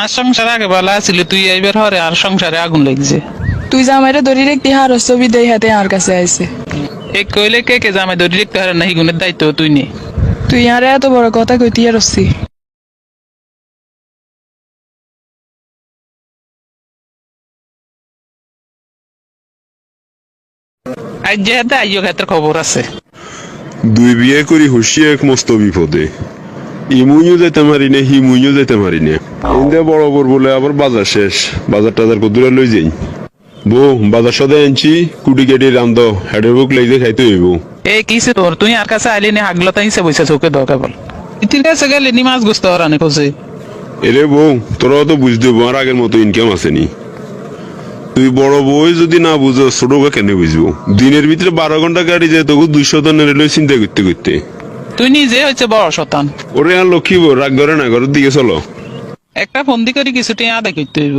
আর সংসার আগে ভালো আছিল তুই এইবার হরে আর সংসারে আগুন লাগছে। তুই জামাইরে ধরি রেখতে হার ছবি দেই হাতে আর কাছে আইছে। এই কইলে কে কে জামাই ধরে রাখতে হারে নাহি গুণের দায়িত্ব তুই নে। তুই আর এত বড় কথা কইতি আর রসছি আজ যে হাতে আইয় ক্ষেত্রে খবর আছে। দুই বিয়ে করি হুশি এক মস্ত বিপদে। ইমুইও যেতে পারি না হিমুইও যেতে পারি না। ইন্দে বড় বড় বলে আবার বাজার শেষ। বাজার টাজার কদুরা লই যাই। বউ বাজার সদে আনছি কুটি কেটে রান্ধ হেডে বুক খাইতে হইব। এই কিসে তোর? তুই আর কাছে আইলি নি হাগলতা হিসে বসে চোখে দরকার বল। ইতির কাছে গেলে নি মাছ গুস্ত হরানি কোসে এরে বউ তোরাও তো বুঝতে আর আগের মতো ইনকাম আসেনি তুই বড় বই যদি না বুঝো ছোট কেন বুঝব? দিনের ভিতরে বারো ঘণ্টা গাড়ি যায় তোকে দুইশো টনের লই চিন্তা করতে করতে। তুই নিজে হচ্ছে বড় শতান। ওরে আর লক্ষ্মী বউ রাগ করে না ঘরের দিকে চলো। একটা ফন্দি করি কিছু টিয়া দেখি তুইব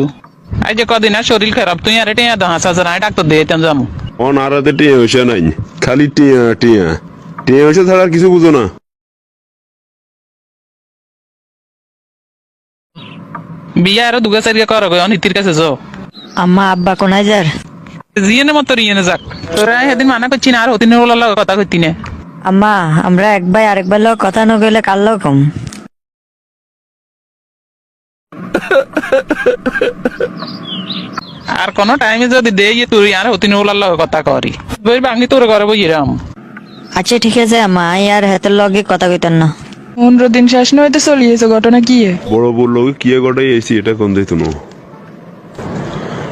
আই যে কদিন আর শরীর খারাপ তুই আর টিয়া দা হাসা হাজার ডাক্তার দিয়ে তেম যাব অন আর হাতে টিয়া হইসা নাই খালি টিয়া টিয়া। টিয়া হইসা ছাড়া আর কিছু বুঝো না। বিয়া আরও দুগা চারিয়া কর গয় অনিতির কাছে যাও। আম্মা আব্বা কোনায় যার? জিয়েনে মতো রিয়েনে যাক। তোরা সেদিন মানা করছি না আর হতিনের ওলার লগে কথা কইতি না। আম্মা আমরা এক ভাই আরেকবার লোক কথা ন গেলে কার রকম আর কোন টাইমে যদি দেই তুই আর হতিনের ওলার লগে কথা করি। বই বাঙি তোর ঘরে বই রাম। আচ্ছা ঠিক আছে আম্মা আই আর হাতের লগে কথা কইতেন না। পনেরো দিন শেষ নইতে চলিয়েছে ঘটনা কি এ? বড় বলল কি গটাই এসি এটা কোন দিত না।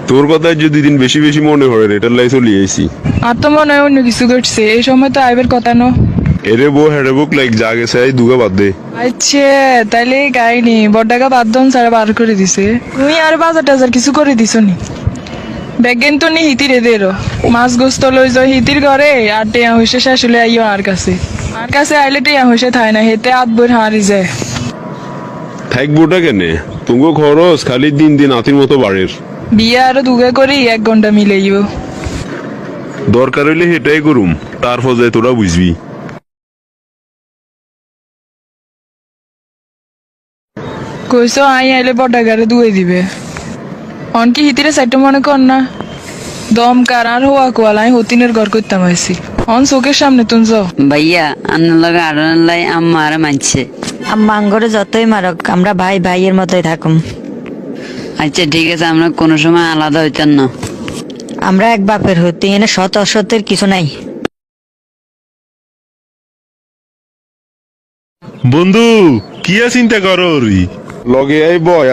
তোর কথা যদি দিন বেশি বেশি মনে হয় এটার লাই চলি আইছি। আর তো মনে হয় অন্য কিছু ঘটছে। এই সময় তো আইবের কথা ন। এরে বউ হেডে বুক লাইক যা গেছে এই দুগা বাদ দে। আচ্ছা তাইলে এই কাহিনি বড়টাকা বাদ দন ছাড়া বার করে দিছে। তুমি আর বাজার টাজার কিছু করে দিছ নি? ব্যাগেন তো নি হিতিরে দেরো মাছ গোস্ত লই যাও হিতির ঘরে আর টেয়া হইসে শাশুলে আইও আর কাছে। আর কাছে আইলে টেয়া হইসে থাই না হেতে আত বই হারি যায়। থাকবোটা কেনে? তুঙ্গো খরচ খালি দিন দিন আতির মতো বাড়ের। বিয়ে আরও দুগে করি এক ঘণ্টা মিলেইও দরকার হইলে সেটাই করুম তার ফজায় তোরা বুঝবি। কইছো আই আইলে বড়টাকারে দুয়ে দিবে। অনকি হিতিরে সাইটে মনে কর না? দম কার আর হওয়া কোয়ালাই হতিনের ঘর করতাম আইসি অন চোখের সামনে তুন যাও। ভাইয়া আন্নার লগে আড়ান লাই আম্মা আর মানছে। আম্মা আঙ্গরে যতই মারক আমরা ভাই ভাইয়ের মতোই থাকুম। আচ্ছা ঠিক আছে আমরা কোনো সময় আলাদা হইতাম না। আমরা এক বাপের হতে এনে সৎ অসতের কিছু নাই। বন্ধু কি চিন্তা করো লগে আই বয়